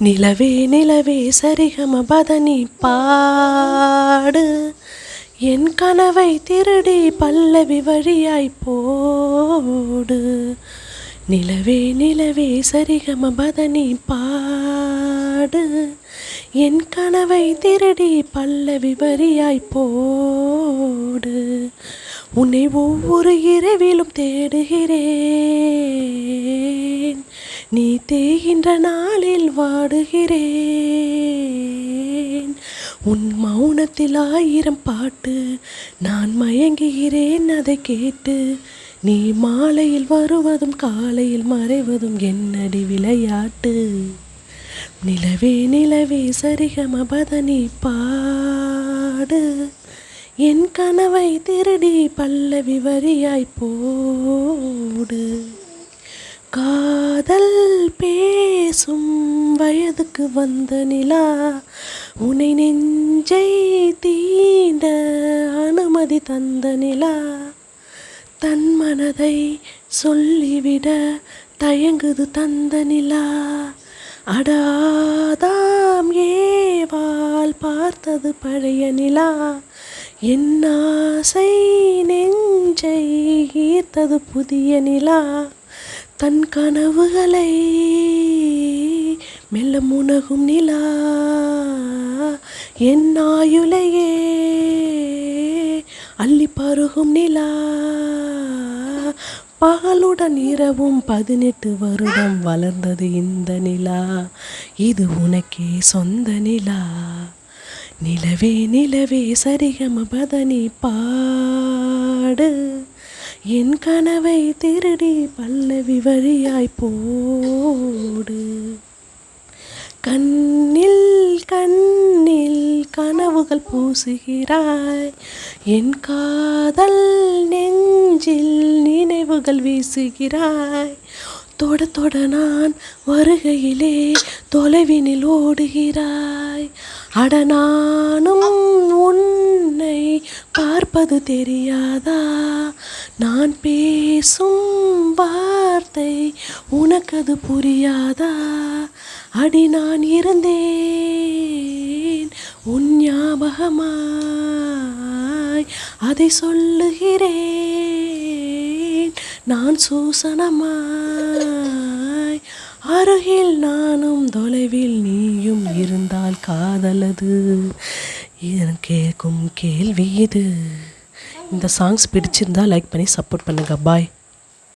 நிலவே நிலவே சரிகம பதனி பாடு. என் கனவை திருடி பல்லவி வழியாய் போடு. நிலவே நிலவே சரிகம பதனி பாடு. என் கனவை திருடி பல்லவி வரியாய் போடு. உன்னை ஒவ்வொரு இரவிலும் தேடுகிறேன். நீ தேகின்ற நாளில் வாடுகிறேன். உன் மௌனத்தில் ஆயிரம் பாட்டு நான் மயங்குகிறேன் அதை கேட்டு நீ மாலையில் வருவதும் காலையில் மறைவதும் என்னடி விளையாட்டு? நிலவே நிலவே சரிகம பதனி பாடு. என் கனவை திருடி பல்லவி வரியாய் போடு. கா காதல் பேசும் வயதுக்கு வந்த நிலா உனை நெஞ்சை தீண்ட அனுமதி தந்த நிலா. தன் மனதை சொல்லிவிட தயங்குது தந்த நிலா. அடாதாம் ஏவால் பார்த்தது பழைய நிலா. என் ஆசை நெஞ்சை ஈர்த்தது புதிய நிலா. தன் கனவுகளை மெல்ல முனகும் நிலா. என் ஆயுளையே அள்ளி பருகும் நிலா. பகலுடன் இரவும் பதினெட்டு வருடம் வளர்ந்தது இந்த நிலா. இது உனக்கே சொந்த நிலா. நிலவே நிலவே சரிகம பதனி பாடு. என் கனவை திருடி பல்லவி வழியாய் போடு. கண்ணில் கண்ணில் கனவுகள் பூசுகிறாய். என் காதல் நெஞ்சில் நினைவுகள் வீசுகிறாய். தொட தொட நான் வருகையிலே தொலைவினில் ஓடுகிறாய். அட நானும் உன்னை பார்ப்பது தெரியாதா? நான் பேசும் வார்த்தை உனக்கது புரியாதா? அடி நான் இருந்தேன் உன் ஞாபகமாய் அதை சொல்லுகிறேன். நான் சூசனமாய் அருகில் நானும் தொலைவில் நீயும் இருந்தால் காதலது. இதன் கேட்கும் கேள்வி இது. இந்த சாங்ஸ் பிடிச்சிருந்தா லைக் பண்ணி சப்போர்ட் பண்ணுங்க. பாய்